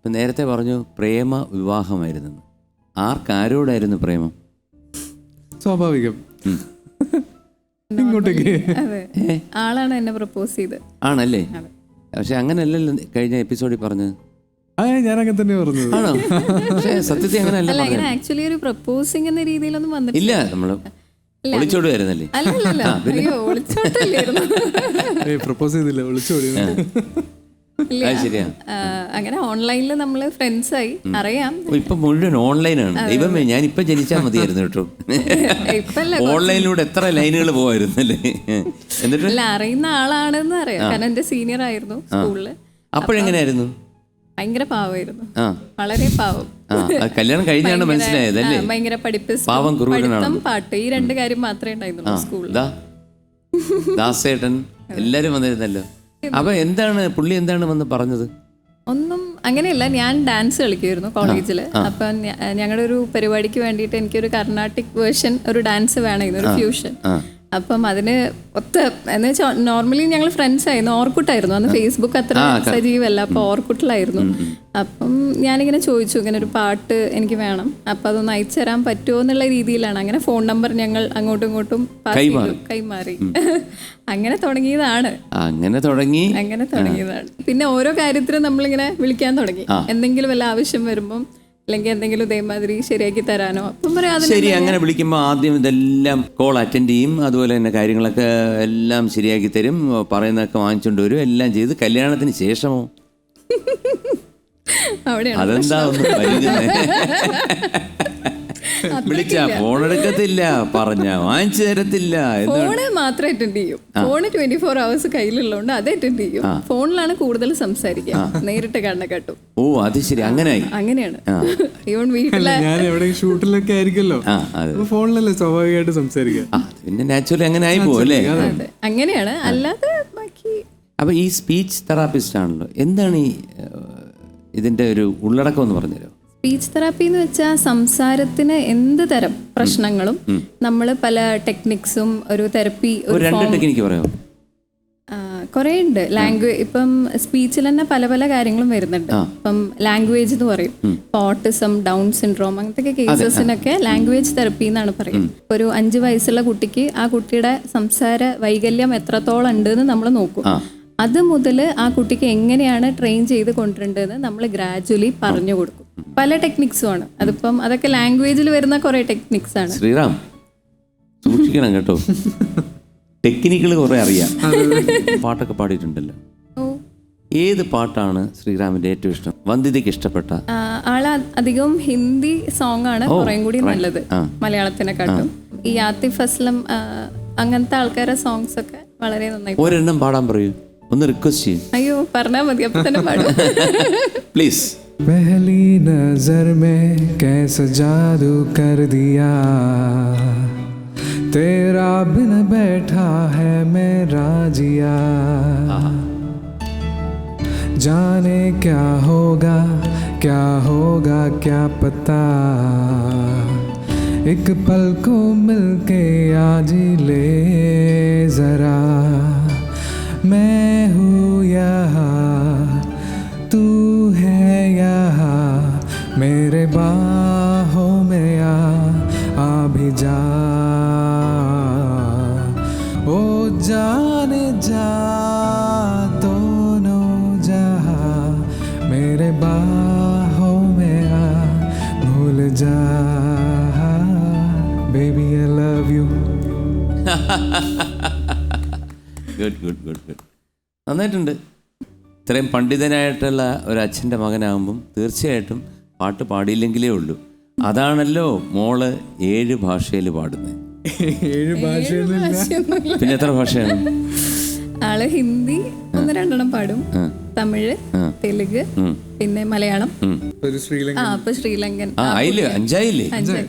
ഇപ്പം നേരത്തെ പറഞ്ഞു പ്രേമ വിവാഹമായിരുന്നു. ആർക്കാരോടായിരുന്നു പ്രേമം? സ്വാഭാവികം. ഇങ്ങോട്ടേക്ക്. ആളാണ് എന്നെ പ്രപ്പോസ് ചെയ്ത്. ആണല്ലേ? പക്ഷെ അങ്ങനെയല്ലല്ലോ കഴിഞ്ഞ എപ്പിസോഡിൽ പറഞ്ഞത്. ഞാൻ അങ്ങനെ തന്നെ പറഞ്ഞു ആണോ? പക്ഷേ സത്യത്തിൽ അങ്ങനെയല്ല അല്ല ആക്ച്വലി ഒരു പ്രപ്പോസിംഗ് എന്ന രീതിയിലൊന്നും വന്നിട്ടില്ല. നമ്മൾ ഒളിച്ചോടുമായിരുന്നല്ലേ പ്രപ്പോസ് ചെയ്തില്ല ശരിയാ. അങ്ങനെ ഓൺലൈനിൽ നമ്മൾ ഫ്രണ്ട്സായി. അറിയാം. ഇപ്പൊ മുഴുവൻ ഓൺലൈനാണ്. ദൈവമേ ഞാൻ ഇപ്പൊ ജനിച്ചാൽ മതിയായിരുന്നു കേട്ടോ. ഓൺലൈനിലൂടെ എത്ര ലൈനുകൾ പോവായിരുന്നല്ലേ? എന്നിട്ട്? അല്ല അറിയുന്ന ആളാണെന്ന് അറിയാം. കാരണം എന്റെ സീനിയർ ആയിരുന്നു സ്കൂളിൽ. അപ്പോഴെങ്ങനെയായിരുന്നു ഭയങ്കര പാവമായിരുന്നു. വളരെ പാവം. കല്യാണം കഴിഞ്ഞാണ് മനസ്സിലായത് മനസ്സിലായതല്ലേ? ഭയങ്കര പഠിപ്പ് പാവം. പഠിത്തം പാട്ട് ഈ രണ്ട് കാര്യം മാത്രമേ ഉണ്ടായിരുന്നുള്ളൂ സ്കൂളിൽ ദാസേട്ടൻ എല്ലാരും വന്നിരുന്നല്ലോ. അപ്പൊ എന്താണ് പുള്ളി എന്താണ് വന്ന് പറഞ്ഞത്? ഒന്നും അങ്ങനെയല്ല ഞാൻ ഡാൻസ് കളിക്കുമായിരുന്നു കോളേജിൽ അപ്പം ഞങ്ങളുടെ ഒരു പരിപാടിക്ക് വേണ്ടിയിട്ട് എനിക്കൊരു കർണാട്ടിക് വേർഷൻ ഒരു ഡാൻസ് വേണമായിരുന്നു ഒരു ഫ്യൂഷൻ അപ്പം അതിന് ഒത്ത എന്ന് വെച്ചാൽ നോർമലി ഞങ്ങൾ ഫ്രണ്ട്സ് ആയിരുന്നു. ഓർക്കുട്ടായിരുന്നു. അന്ന് ഫേസ്ബുക്ക് അത്ര സജീവല്ല. അപ്പോൾ ഓർക്കുട്ടിലായിരുന്നു അപ്പം ഞാനിങ്ങനെ ചോദിച്ചു ഇങ്ങനെ ഒരു പാട്ട് എനിക്ക് വേണം. അപ്പം അതൊന്ന് അയച്ചു തരാൻ പറ്റുമോ എന്നുള്ള രീതിയിലാണ്. അങ്ങനെ ഫോൺ നമ്പർ ഞങ്ങൾ അങ്ങോട്ടും ഇങ്ങോട്ടും കൈമാറി. അങ്ങനെ തുടങ്ങിയതാണ്. അങ്ങനെ തുടങ്ങി. അങ്ങനെ തുടങ്ങിയതാണ്. പിന്നെ ഓരോ കാര്യത്തിനും നമ്മളിങ്ങനെ വിളിക്കാൻ തുടങ്ങി. എന്തെങ്കിലും വല്ല ആവശ്യം വരുമ്പം അല്ലെങ്കിൽ എന്തെങ്കിലും ഇതേമാതിരി ശരിയാക്കി തരാനോ? അപ്പം ശരി അങ്ങനെ വിളിക്കുമ്പോൾ ആദ്യം ഇതെല്ലാം കോൾ അറ്റൻഡ് ചെയ്യും. അതുപോലെ തന്നെ കാര്യങ്ങളൊക്കെ എല്ലാം ശരിയാക്കി തരും. പറയുന്നതൊക്കെ വാങ്ങിച്ചുകൊണ്ട് വരും. എല്ലാം ചെയ്ത് കല്യാണത്തിന് ശേഷമോ? അവിടെയാണ് അതെന്താ ഒന്ന് വിളിച്ച ഫോൺ എടുക്കത്തില്ല പറഞ്ഞ വാങ്ങിച്ചു തരത്തില്ല ഫോണ് മാത്രം അറ്റൻഡ് ചെയ്യും. ഫോണ് ട്വന്റി ഫോർ അവേഴ്സ് കയ്യിലുള്ളതുകൊണ്ട് അത് അറ്റൻഡ് ചെയ്യും. ഫോണിലാണ് കൂടുതൽ സംസാരിക്കുക. നേരിട്ട് കണ്ണ കട്ടും. ഓ അത് ശരി. അങ്ങനെ അങ്ങനെയാണ്. ഇവൺ വീട്ടിലെ ഞാൻ എവിടെ ഷൂട്ടിലൊക്കെ ആയിരിക്കല്ലോ ഫോണിലല്ലേ സ്വാഭാവികമായിട്ട് സംസാരിക്കുക. പിന്നെ നാച്ചുറലി അങ്ങനെ ആയി. പോലെ അതെ. അങ്ങനെയാണ്. അല്ലാതെ ബാക്കി അപ്പൊ ഈ സ്പീച്ച് തെറാപ്പിസ്റ്റ് ആണല്ലോ. എന്താണ് ഈ ഇതിന്റെ ഒരു ഉള്ളടക്കം എന്ന് പറഞ്ഞുതരോ സ്പീച്ച് തെറാപ്പി എന്ന് വെച്ചാൽ സംസാരത്തിന് എന്ത് തരം പ്രശ്നങ്ങളും നമ്മൾ പല ടെക്നിക്സും ഒരു തെറപ്പി കുറേ ഉണ്ട് ലാംഗ്വേജ് ഇപ്പം സ്പീച്ചിൽ തന്നെ പല പല കാര്യങ്ങളും വരുന്നുണ്ട്. ഇപ്പം ലാംഗ്വേജ് എന്ന് പറയും. ഓട്ടിസം ഡൗൺ സിൻഡ്രോം അങ്ങനത്തെ കേസസിനൊക്കെ ലാംഗ്വേജ് തെറപ്പി എന്നാണ് പറയും ഒരു അഞ്ച് വയസ്സുള്ള കുട്ടിക്ക് ആ കുട്ടിയുടെ സംസാര വൈകല്യം എത്രത്തോളം ഉണ്ട് എന്ന് നമ്മൾ നോക്കും അത് മുതൽ ആ കുട്ടിക്ക് എങ്ങനെയാണ് ട്രെയിൻ ചെയ്ത് കൊണ്ടുവരേണ്ടതെന്ന് നമ്മൾ ഗ്രാജുവലി പറഞ്ഞു കൊടുക്കും. പല ടെക്നിക്സും ആണ്. അതിപ്പം അതൊക്കെ ലാംഗ്വേജിൽ വരുന്ന കുറെ ടെക്നിക്സ് ആണ്. ശ്രീറാം സൂക്ഷിക്കണം കേട്ടോ. ടെക്നിക്കുകൾ കുറെ അറിയാം. പാട്ടൊക്കെ പാടിയിട്ടുണ്ടല്ലോ. ഏത് പാട്ടാണ് ശ്രീറാമിന്റെ ഏറ്റവും ഇഷ്ടം? വന്ദിതയ്ക്ക് ഇഷ്ടപ്പെട്ട? ആൾ അധികം ഹിന്ദി സോങ് ആണ് കുറേം കൂടി നല്ലത്. മലയാളത്തിനെ മലയാളത്തിനെക്കാട്ടും. ഈ ആത്തിഫ് അസ്ലം അങ്ങനത്തെ ആൾക്കാരെ സോങ്സ് ഒക്കെ വളരെ നന്നായി ഒരെണ്ണം പാടാൻ പറയൂ. ഒന്ന് റിക്വസ്റ്റ് ചെയ്യും. അയ്യോ പറഞ്ഞാൽ മതി അപ്പൊ തന്നെ പാടും. പ്ലീസ് पहली नज़र में कैसा जादू कर दिया। तेरा बिन बैठा है मेरा जिया जाने क्या होगा क्या होगा क्या पता। एक पल को मिलके आज ले जरा। मैं हूँ यहाँ मेरे बाहों में आ भूल जा baby I love you good good good good നന്നായിട്ടുണ്ട് ഇത്രയും പണ്ഡിതനായിട്ടുള്ള ഒരു അച്ഛൻ്റെ മകനാകുമ്പം തീർച്ചയായിട്ടും പാട്ട് പാടിയില്ലെങ്കിലേ ഉള്ളൂ അതാണല്ലോ മോള് ഏഴ് ഭാഷയിൽ പാടുന്നത് ഏഴ് ഭാഷയൊന്നുമില്ല പിന്നെ എത്ര ഭാഷയാണ് ആൾ ഹിന്ദി ഒന്ന് രണ്ടെണ്ണം പാടും. തമിഴ് തെലുങ്ക് പിന്നെ മലയാളം. ആ അപ്പൊ ശ്രീലങ്കൻ. അഞ്ചായില്ലേ? അഞ്ചായി.